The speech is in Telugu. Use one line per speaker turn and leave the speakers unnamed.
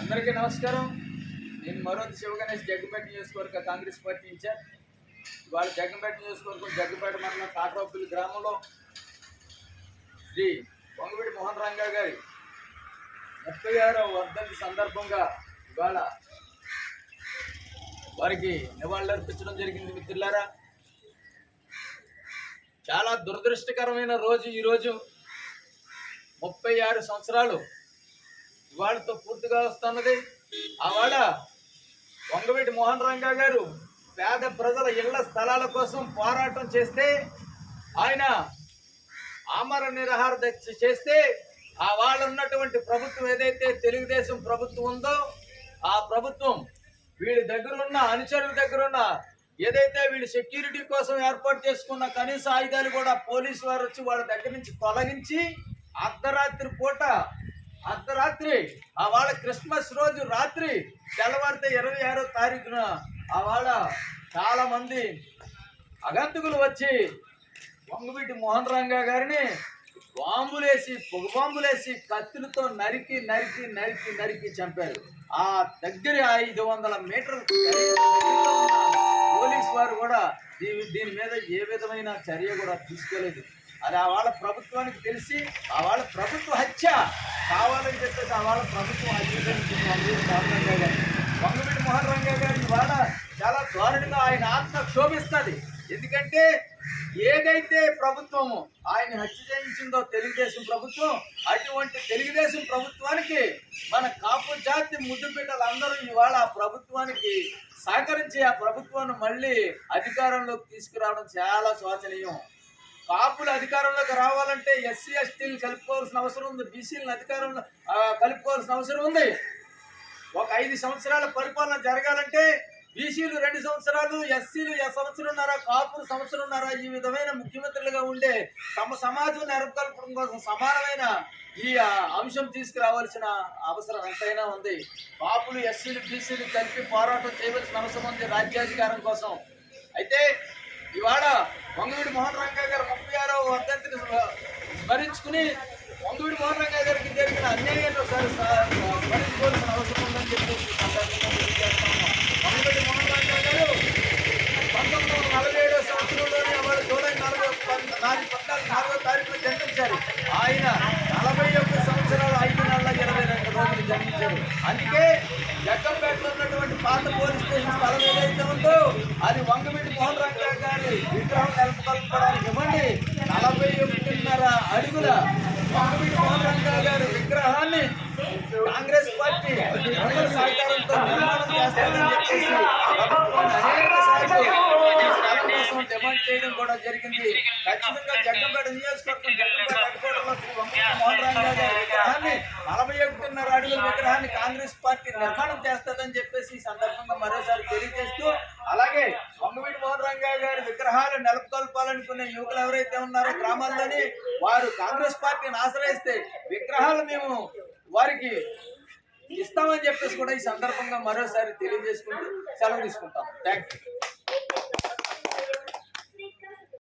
అందరికీ నమస్కారం. నేను మరోది శివగణేష్ జగ్గంపేట నియోజకవర్గ కాంగ్రెస్ పార్టీ ఇన్ఛార్జ్. ఇవాళ జగ్గంపేట నియోజకవర్గం జగ్గంపేట మండలం కాకరాపల్లి గ్రామంలో శ్రీ పొంగవిడి మోహన్ రంగా గారి ముప్పై ఆరవ వర్ధంతి సందర్భంగా ఇవాళ వారికి నివాళులర్పించడం జరిగింది మిత్రులారా. చాలా దురదృష్టకరమైన రోజు ఈరోజు ముప్పై ఆరు సంవత్సరాలు ఇవాళతో పూర్తిగా వస్తున్నది. ఆవాడ వంగవీటి మోహన్ రంగా గారు పేద ప్రజల ఇళ్ళ స్థలాల కోసం పోరాటం చేస్తే ఆయన ఆమర నిరహార దీక్ష చేస్తే ఆ వాళ్ళు ఉన్నటువంటి ప్రభుత్వం ఏదైతే తెలుగుదేశం ప్రభుత్వం ఉందో ఆ ప్రభుత్వం వీళ్ళ దగ్గర ఉన్న అనుచరుల దగ్గర ఉన్న ఏదైతే వీళ్ళు సెక్యూరిటీ కోసం ఏర్పాటు చేసుకున్న కనీస ఆయుధాలు కూడా పోలీసు వారు వచ్చి వాళ్ళ దగ్గర నుంచి తొలగించి అర్ధరాత్రి పూట అర్ధరాత్రి ఆ వాళ్ళ క్రిస్మస్ రోజు రాత్రి తెల్లవారితే ఇరవై ఆరో తారీఖున ఆ వాళ్ళ చాలా మంది వచ్చి వంగవీటి మోహన్ రంగా గారిని బాంబులేసి పొగ బాంబులేసి కత్తులతో నరికి నరికి నరికి నరికి చంపారు. ఆ దగ్గర ఐదు వందల మీటర్ల పోలీస్ వారు కూడా దీని దీని మీద ఏ విధమైన చర్య కూడా తీసుకోలేదు. అది ఆ వాళ్ళ ప్రభుత్వానికి తెలిసి ఆ వాళ్ళ ప్రభుత్వ హత్య. కావాలని చెప్పేసి ఆ వాళ్ళ ప్రభుత్వం హత్య వంగవీటి మోహన్ రంగా గారి ఇవాళ చాలా దారుణంగా ఆయన ఆత్మ క్షోభిస్తుంది. ఎందుకంటే ఏదైతే ప్రభుత్వము ఆయన హత్య చేయించిందో తెలుగుదేశం ప్రభుత్వం అటువంటి తెలుగుదేశం ప్రభుత్వానికి మన కాపు జాతి ముద్దుబిడ్డలందరూ ఇవాళ ఆ ప్రభుత్వానికి సహకరించి ఆ ప్రభుత్వాన్ని మళ్ళీ అధికారంలోకి తీసుకురావడం చాలా శోచనీయం. కాపులు అధికారంలోకి రావాలంటే ఎస్సీ ఎస్టీలు కలుపుకోవాల్సిన అవసరం ఉంది. బీసీలను అధికారంలో కలుపుకోవాల్సిన అవసరం ఉంది. ఒక ఐదు సంవత్సరాల పరిపాలన జరగాలంటే బీసీలు రెండు సంవత్సరాలు ఎస్సీలు సంవత్సరంన్నర కాపులు సంవత్సరంన్నర ఈ విధమైన ముఖ్యమంత్రులుగా ఉండే తమ సమాజం నెరపకల్పడం కోసం సమానమైన ఈ అంశం తీసుకురావాల్సిన అవసరం ఎంతైనా ఉంది. కాపులు ఎస్సీలు బీసీలు కలిపి పోరాటం చేయవలసిన అవసరం ఉంది రాజ్యాధికారం కోసం. అయితే ఇవాళ వంగవీడి మోహన్ రంగా గారు ముప్పై ఆరవ వర్ధంతిని స్మరించుకుని వంగవీడి మోహన్ రంగా గారికి జరిగిన అన్యాయాన్ని ఒకసారి స్మరించుకోవాల్సిన అవసరం ఉందని చెప్పేసి ఈ వంగవీడి మోహన్ రంగా గారు పంతొమ్మిది వందల నలభై ఏడో సంవత్సరంలోనే వారు జూలై నాలుగో నాలుగు పద్నాలుగు నాలుగో తారీఖున జన్మించారు. ఆయన నలభై ఒక్క సంవత్సరాలు ఐదు నెలల ఇరవై రెండు రోజులు జన్మించారు. అందుకే జగ్గంపేటలో ఉన్నటువంటి పాత పోలీస్ స్టేషన్ నెలకొల్పడానికి ఇవ్వండి. నలభై ఒకటిన్నర అడుగుల వంగవీటి మోహన్ గారి విగ్రహాన్ని కాంగ్రెస్ పార్టీ అందరి సహకారంతో నిర్మాణం చేస్తారని చెప్పేసి కోసం డిమాండ్ చేయడం కూడా జరిగింది. ఖచ్చితంగా జగ్గంపేట నియోజకవర్గం జగ్గంపేట హెడ్కోటర్లో శ్రీ వంగవీటి మోహన్ రంగా గారి విగ్రహాన్ని నలభై విగ్రహాన్ని కాంగ్రెస్ పార్టీ నిర్మాణం చేస్తుందని చెప్పేసి ఈ సందర్భంగా మరోసారి తెలియజేస్తూ అలాగే వంగవీటి మోహన్ రంగా గారి విగ్రహాలు నెలకొల్పాలనుకునే యువకులు ఎవరైతే ఉన్నారో గ్రామాల్లోని వారు కాంగ్రెస్ పార్టీని ఆశ్రయిస్తే విగ్రహాలు మేము వారికి ఇస్తామని చెప్పేసి కూడా ఈ సందర్భంగా మరోసారి తెలియజేసుకుంటూ సెలవు తీసుకుంటాం. Thank you